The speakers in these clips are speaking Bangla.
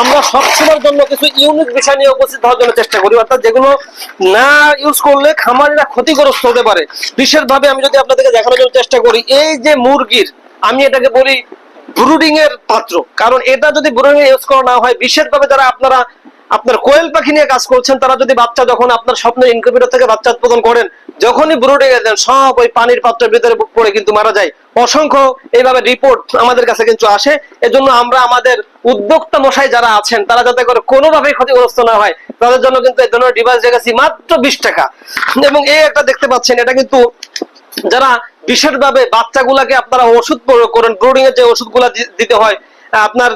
আমরা সবসময়ের জন্য কিছু ইউনিক বিষয় নিয়ে উপস্থিত হওয়ার জন্য চেষ্টা করি, অর্থাৎ যেগুলো না ইউজ করলে খামারিরা ক্ষতিগ্রস্ত হতে পারে। বিশেষভাবে আমি যদি আপনাদেরকে দেখানোর জন্য চেষ্টা করি, এই যে মুরগির, আমি এটাকে বলি ব্রুডিং এর পাত্র। কারণ এটা যদি ব্রুডিং ইউজ করা না হয়, বিশেষভাবে যারা আপনারা আপনার কোয়েল পাখি নিয়ে কাজ করছেন, তারা যদি বাচ্চা যখন আপনার স্বপ্নের ইনকিউবেটর থেকে বাচ্চা উৎপাদন করেন, যখনই ব্রুডিং দেন সব ওই পানির পাত্রের ভিতরে পড়ে কিন্তু মারা যায়। অসংখ্য এইভাবে রিপোর্ট আমাদের কাছে কিন্তু আসে। এজন্য আমরা আমাদের উদ্যোক্তা মশাই যারা আছেন, তারা যাতে করে কোনোভাবেই ক্ষতিগ্রস্ত না হয়, তাদের জন্য কিন্তু এই ধরনের ডিভাইস রেখেছি মাত্র বিশ টাকা। এবং এই একটা দেখতে পাচ্ছেন, এটা কিন্তু যারা বিশেষভাবে বাচ্চাগুলাকে আপনারা ওষুধ প্রয়োগ করেন ব্রুডিং এর যে ওষুধগুলা দিতে হয় আপনার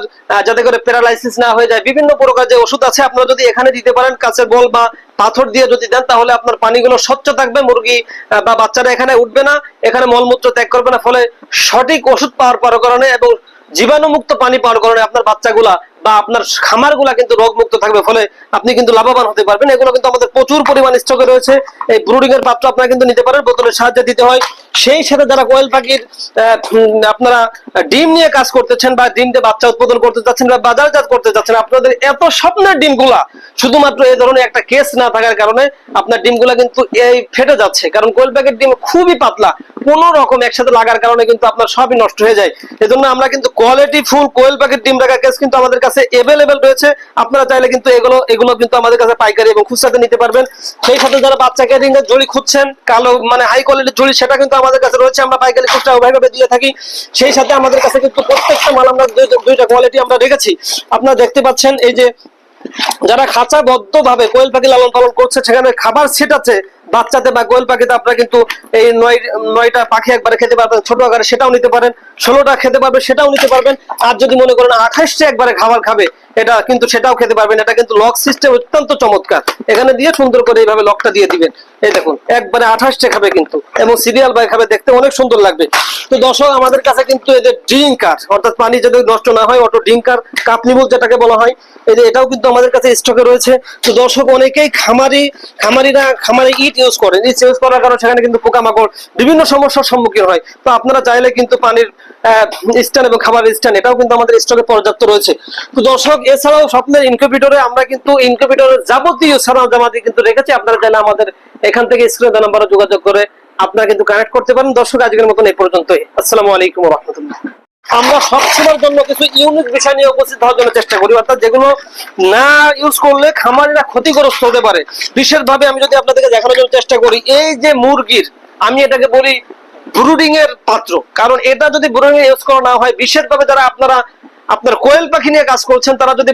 যাতে করে প্যারালাইসিস না হয়ে যায়। বিভিন্ন প্রকার যে ওষুধ আছে, আপনারা যদি এখানে দিতে পারেন কাছের বল বা পাথর দিয়ে যদি দেন, তাহলে আপনার পানিগুলো স্বচ্ছ থাকবে, মুরগি বা বাচ্চারা এখানে উঠবে না, এখানে মলমূত্র ত্যাগ করবে না। ফলে সঠিক ওষুধ পাওয়ার পর কারণে এবং জীবাণুমুক্ত পানি পাওয়ার কারণে আপনার বাচ্চাগুলা বা আপনার খামারগুলা কিন্তু রোগমুক্ত থাকবে, ফলে আপনি কিন্তু লাভবান হতে পারবেন। এগুলো কিন্তু আমাদের প্রচুর পরিমাণ স্টকে রয়েছে। এই ব্রুডিং এর পাত্র আপনারা কিন্তু নিতে পারেন বোতলের সাহায্যে দিতে হয়। সেই সাথে যারা কোয়েল পাখির আপনারা ডিম নিয়ে কাজ করতেছেন বা ডিম দিয়ে বাচ্চা উৎপাদন করতে চাচ্ছেন বা বাজারজাত করতে চাচ্ছেন, আপনাদের এত স্বপ্নের ডিমগুলা শুধুমাত্র এই ধরনের একটা কেস না থাকার কারণে আপনার ডিমগুলা কিন্তু এই ফেটে যাচ্ছে। কারণ কোয়েল পাখির ডিম খুবই পাতলা কোন রকম একসাথে লাগার কারণে কিন্তু আপনার সবই নষ্ট হয়ে যায়। এজন্য আমরা কিন্তু কোয়ালিটি ফুল কোয়েল পাখির ডিম রাখার কেস কিন্তু আমাদের কাছে এভেলেবেল রয়েছে। আপনারা চাইলে কিন্তু এগুলো এগুলো কিন্তু আমাদের কাছে পাইকারি এবং খুচরাতে নিতে পারবেন। সেই সাথে যারা বাচ্চা ক্যারিং এর জড়ি খুঁজছেন, কালো মানে হাই কোয়ালিটির জড়ি, সেটা কিন্তু আমাদের কাছে রয়েছে। আমরা পাইকারি খুচরা উভয়ভাবে দিয়ে থাকি। সেই সাথে আমাদের কাছে কিন্তু প্রত্যেকটা মাল আমরা দুইটা কোয়ালিটি আমরা রেখেছি। আপনারা দেখতে পাচ্ছেন এই যে, যারা খাঁচাবদ্ধ ভাবে কোয়েল পাখি লালন পালন করছে, সেখানে খাবার ছিটাচ্ছে বাচ্চাতে বা গোয়েল পাখিতে আপনারা কিন্তু এই নয়, নয়টা পাখি একবারে খেতে পারবেন, ছোট আকারে সেটাও নিতে পারেন। ষোলোটা খেতে পারবেন সেটাও নিতে পারবেন। আর যদি মনে করেন আঠাশটা একবারে খাবার খাবে, এটা কিন্তু সেটাও খেতে পারবেন। এটা কিন্তু লক সিস্টেম অত্যন্ত চমৎকার। এখানে দিয়ে সুন্দর করে এইভাবে লকটা দিয়ে দিবেন। এই দেখুন, একবারে আঠাশটা খাবে কিন্তু। এবং সিরিয়াল বাই খাবে, দেখতে অনেক সুন্দর লাগবে। তো দর্শক, আমাদের কাছে কিন্তু এদের ড্রিঙ্কার অর্থাৎ পানি যদি নষ্ট না হয় অটো ড্রিঙ্কার কাপ নিমুল যেটাকে বলা হয়, এই যে এটাও কিন্তু আমাদের কাছে স্টকে রয়েছে। তো দর্শক, অনেকেই খামারি, খামারিরা, খামারে ইট ইউজ করেন। ইট ইউজ করার কারণে সেখানে কিন্তু পোকামাকড় বিভিন্ন সমস্যার সম্মুখীন হয়। তো আপনারা চাইলে কিন্তু পানির স্ট্যান্ড এবং খাবার স্ট্যান্ড, এটাও কিন্তু আমাদের স্টকে পর্যাপ্ত রয়েছে। তো দর্শক, এছাড়াও স্বপ্নের ইনকিউবেটরে আমরা কিন্তু ইনকিউবেটরের যাবতীয় সরঞ্জামাদি কিন্তু রেখেছি। আপনারা চাইলে আমাদের এখান থেকে স্ক্রিনে নাম্বারে যোগাযোগ করে আপনারা কিন্তু কানেক্ট করতে পারেন। দর্শক, আজকের মতন এই পর্যন্তই। আসসালামু আলাইকুম রহমতুল্লাহ। আমরা সবসময়ের জন্য কিছু ইউনিক বিষয় নিয়ে উপস্থিত হওয়ার জন্য চেষ্টা করি, অর্থাৎ যেগুলো না ইউজ করলে খামারিরা ক্ষতিগ্রস্ত হতে পারে। বিশেষভাবে আমি যদি আপনাদেরকে দেখানোর জন্য চেষ্টা করি, এই যে মুরগির, আমি এটাকে বলি ব্রুডিং এর পাত্র। কারণ এটা যদি ব্রুডিং ইউজ করা না হয়, বিশেষভাবে যারা আপনারা, আপনার কোয়েল পাখি নিয়ে কাজ করছেন, তারা যদি